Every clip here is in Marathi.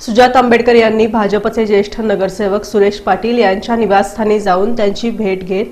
सुजात आंबेडकर यांनी भाजपचे ज्येष्ठ नगरसेवक सुरेश पाटील यांच्या निवासस्थानी जाऊन त्यांची भेट घेत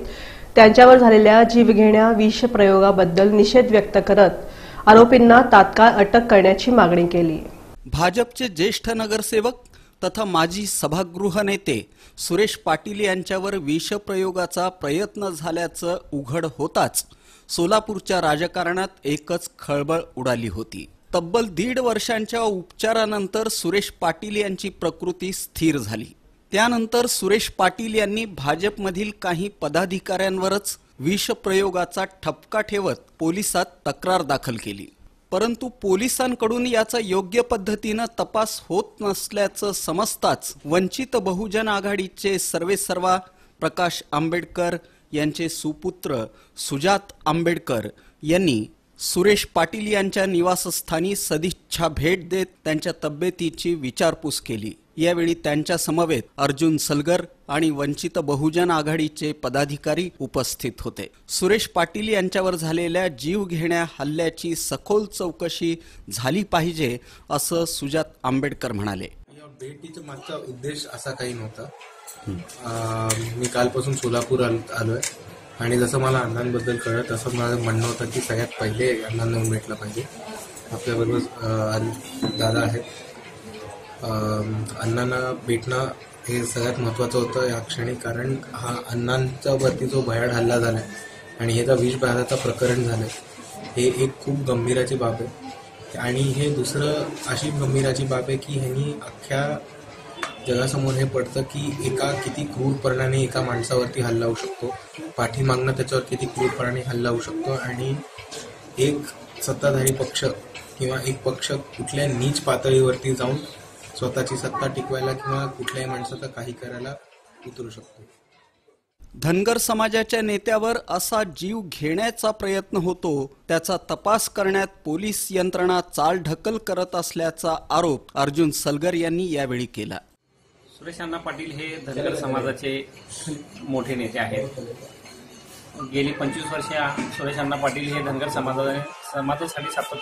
त्यांच्यावर झालेल्या जीवघेण्या विष प्रयोगाबद्दल निषेध व्यक्त करत आरोपींना तात्काळ अटक करण्याची मागणी केली. भाजपचे ज्येष्ठ नगरसेवक तथा माजी सभागृह नेते सुरेश पाटील यांच्यावर विषप्रयोगाचा प्रयत्न झाल्याचं उघड होताच सोलापूरच्या राजकारणात एकच खळबळ उडाली होती. तब्बल दीड वर्षांच्या उपचारानंतर सुरेश पाटील यांची प्रकृती स्थिर झाली. त्यानंतर सुरेश पाटील यांनी भाजपमधील काही पदाधिकाऱ्यांवरच विषप्रयोगाचा ठपका ठेवत पोलिसात तक्रार दाखल केली. परंतु पोलिसांकडून याचा योग्य पद्धतीनं तपास होत नसल्याचं समजताच वंचित बहुजन आघाडीचे सर्वेसर्वा प्रकाश आंबेडकर यांचे सुपुत्र सुजात आंबेडकर यांनी सुरेश पाटील यांच्या निवासस्थानी सदिच्छा भेट देत त्यांच्या तब्येतीची विचारपूस केली. यावेळी त्यांच्या समवेत अर्जुन सलगर आणि वंचित बहुजन आघाडीचे पदाधिकारी उपस्थित होते. सुरेश पाटील यांच्यावर झालेल्या जीवघेण्या हल्ल्याची सखोल चौकशी झाली पाहिजे असं सुजात आंबेडकर म्हणाले. भेटीचा मागचा उद्देश असा काही नव्हता. मी कालपासून सोलापूर आलोय. आणि जसं मला अण्णांबद्दल कळलं तसं माझं म्हणणं होतं की सगळ्यात पहिले अण्णांना भेटलं पाहिजे. आपल्याबरोबर दादा आहेत. अण्णांना भेटणं हे सगळ्यात महत्त्वाचं होतं या क्षणी कारण हा अण्णांच्या वरती जो भयाड हल्ला झाला आहे आणि हे जर बाधाचं प्रकरण झालं हे एक खूप गंभीराची बाब आहे. आणि हे दुसरं अशी गंभीराची बाब आहे की ह्यांनी अख्ख्या जगासमोर हे पडतं की एका किती क्रूरपणाने एका माणसावरती हल्ला होऊ शकतो. पाठीमागणं त्याच्यावर किती क्रूरपणाने हल्ला होऊ शकतो आणि एक सत्ताधारी पक्ष किंवा एक पक्ष कुठल्या नीच पातळीवरती जाऊन स्वतःची सत्ता टिकवायला किंवा कुठल्याही माणसाचं काही करायला उतरू शकतो. धनगर समाजाच्या नेत्यावर असा जीव घेण्याचा प्रयत्न होतो त्याचा तपास करण्यात पोलीस यंत्रणा चालढकल करत असल्याचा आरोप अर्जुन सलगर यांनी यावेळी केला. सुरेश अण्णा पाटील हे धनगर समाजाचे मोठे नेते आहेत. गेली पंचवीस वर्षे सुरेश अण्णा पाटील हे धनगर समाजा समाजासाठी सातत्य